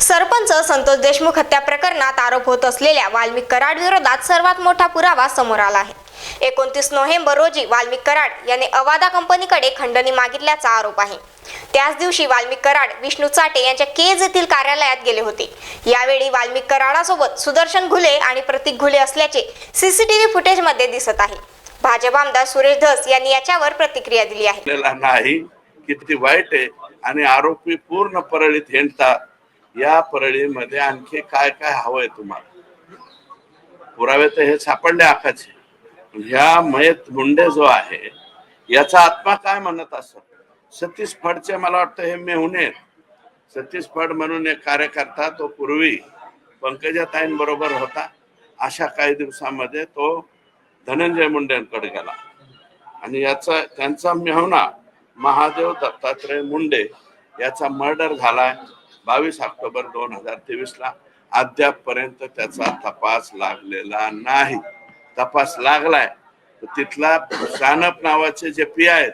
सरपंच संतोष देशमुख हत्या प्रकरणात आरोप होत असलेल्या वाल्मिक कराड विरोधात सर्वात मोठा पुरावा समोर आला आहे. एकोणतीस नोव्हेंबर रोजी वाल्मिक कराड याने अवादा कंपनीकडे खंडणी मागितल्याचा आरोप आहे. त्याच दिवशी वाल्मिक कराड विष्णू चाटे यांच्या केज येथील कार्यालयात गेले होते. यावेळी वाल्मिक कराडासोबत सुदर्शन घुले आणि प्रतीक घुले असल्याचे सीसीटीव्ही फुटेजमध्ये दिसत आहे. भाजप आमदार सुरेश धस यांनी याच्यावर प्रतिक्रिया दिली आहे. नाही किती वाईट आहे. आणि आरोपी पूर्ण परळीत हिंडतात या परळीमध्ये आणखी काय काय हवंय तुम्हाला? पुरावे तर हे सापडले आकाचे ह्या मयत मुंडे जो आहे याचा आत्मा काय म्हणत असत सतीश फडचे मला वाटतं हे मेहुणे सतीश फड म्हणून एक कार्यकर्ता तो पूर्वी पंकजाताईंबरोबर होता. अशा काही दिवसामध्ये तो धनंजय मुंडेंकडे गेला. आणि याचा त्यांचा मेहुणा महादेव दत्तात्रय मुंडे याचा मर्डर झालाय. बावीस ऑक्टोबर दोन हजार तेवीस ला अद्याप पर्यंत त्याचा तपास लागलेला नाही. तपास लागलाय. तिथला सानप नावाचे जे पी आहेत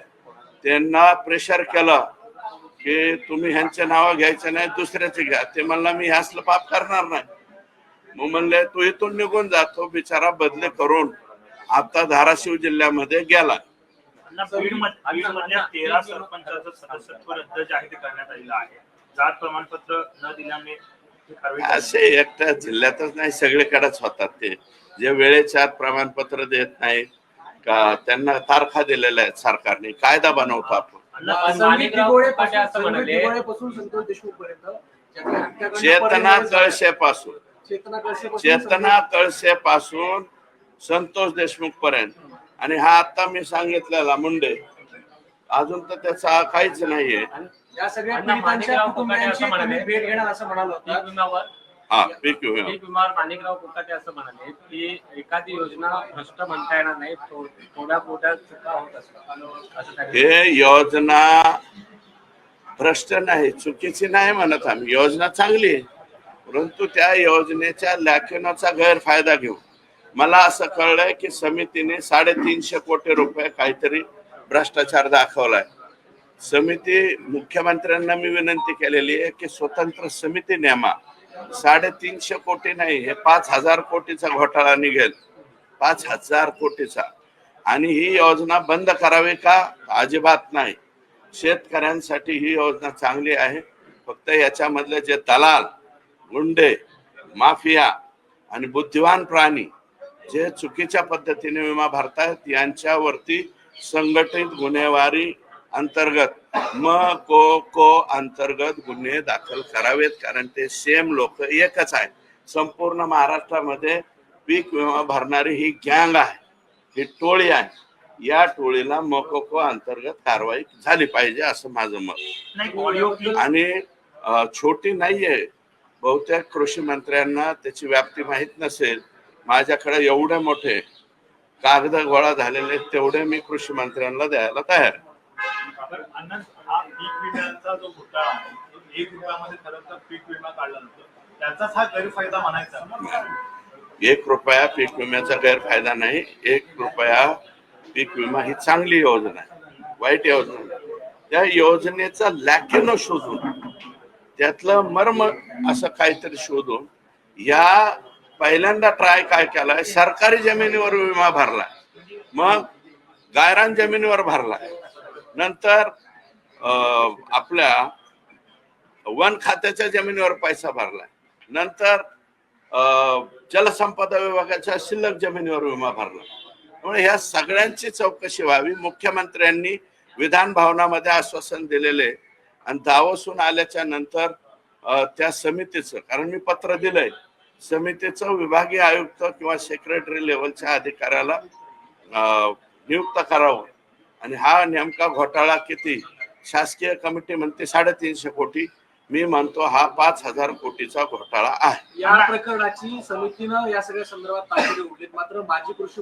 त्यांना प्रेशर केलं की तुम्ही ह्यांचे नाव घ्यायचे नाही दुसऱ्याचे घ्या. ते म्हणला मी ह्यासलं पाप करणार नाही. मग म्हणले तू इथून निघून जातो बिचारा बदले करून आता धाराशिव जिल्ह्यामध्ये गेला. तेरा सरपंचाचं सदस्यत्व रद्द जाहीर करण्यात आलेलं आहे. जात प्रमाणपत्र न असे एकट्या जिल्ह्यातच नाही सगळीकडेच होतात ते. जे वेळेच्या आत प्रमाणपत्र देत नाही का त्यांना तारखा दिलेल्या आहेत सरकारने. कायदा बनवतो आपण. चेतना. कळशे पासून चेतना कळशे पासून संतोष देशमुख पर्यंत आणि हा आता मी सांगितलेला मुंडे. अजून तर त्याचा काहीच नाहीये. या सगळ्या अण्णा पीडितांच्या माणिकराव कुटुंबियांची तुम्ही म्हणाले. भेट घेणार असं म्हणाल पीक होता विम्यावर हा पीक विमा. पीक विम्यावर माणिकराव कोकाटे असं म्हणाले की एखादी योजना भ्रष्ट म्हणता येणार नाही थो- थोड्या मोठ्या चुका होत असतात. असं त्यांनी हे योजना भ्रष्ट नाही चुकीची नाही म्हणत आम्ही. योजना चांगली आहे परंतु त्या योजनेच्या लॅकिनोचा गैरफायदा घेऊ मला असं कळलंय की समितीने साडेतीनशे कोटी रुपये काहीतरी भ्रष्टाचार दाखवलाय. समिती मुख्यमंत्र्यांना मी विनंती केलेली आहे की स्वतंत्र समिती नेमा साडेतीनशे कोटी नाही हे पाच हजार कोटीचा घोटाळा निघेल. पाच हजार कोटीचा. आणि ही योजना बंद करावी का? अजिबात नाही. शेतकऱ्यांसाठी ही योजना चांगली आहे. फक्त याच्यामधले जे दलाल गुंडे माफिया आणि बुद्धिवान प्राणी जे चुकीच्या पद्धतीने विमा भरतायत यांच्यावरती संघटित गुन्हेवारी अंतर्गत. म को को अंतर्गत गुन्हे दाखल करावेत कारण ते सेम लोक एकच आहे संपूर्ण महाराष्ट्रामध्ये पीक विमा भरणारी ही गँग आहे. ही टोळी आहे. या टोळीला मोकोको अंतर्गत कारवाई झाली पाहिजे असं माझं मत. आणि छोटी नाहीये. बहुतेक कृषी मंत्र्यांना त्याची व्याप्ती माहीत नसेल. माझ्याकडे एवढे मोठे कागद गोळा झालेले तेवढे मी कृषी मंत्र्यांना द्यायला तयार हा पीक विम्याचा जो घोटाळा आहे एक रुपयामध्ये खरं तर पीक विमा काढला जातो. त्याचाच हा गैरफायदा म्हणायचा. एक रुपया पीक विम्याचा गैरफायदा नाही एक रुपया पीक विमा ही चांगली योजना आहे वाईट योजना त्या योजनेचा लॅकिनो शोधून त्यातलं मर्म असं काहीतरी शोधून या पहिल्यांदा ट्राय काय केलाय सरकारी जमिनीवर विमा भरला मग गायरान जमिनीवर भरलाय. नंतर आपल्या वन खात्याच्या जमिनीवर पैसा भरलाय. नंतर जलसंपदा विभागाच्या शिल्लक जमिनीवर विमा भरला. त्यामुळे ह्या सगळ्यांची चौकशी व्हावी. मुख्यमंत्र्यांनी विधान भवनामध्ये आश्वासन दिलेले आणि दावसून आल्याच्यानंतर त्या समितीचं कारण मी पत्र दिलंय समितीचं विभागीय आयुक्त किंवा सेक्रेटरी लेवलच्या अधिकाऱ्याला नियुक्त करावं. आणि हा नेमका घोटाळा किती? शासकीय कमिटी म्हणते साडेतीनशे कोटी. मी मानतो हा पाच हजार कोटीचा घोटाळा आहे. या प्रकरणाची समितीनं या सगळ्या संदर्भात मात्र माजी कृषी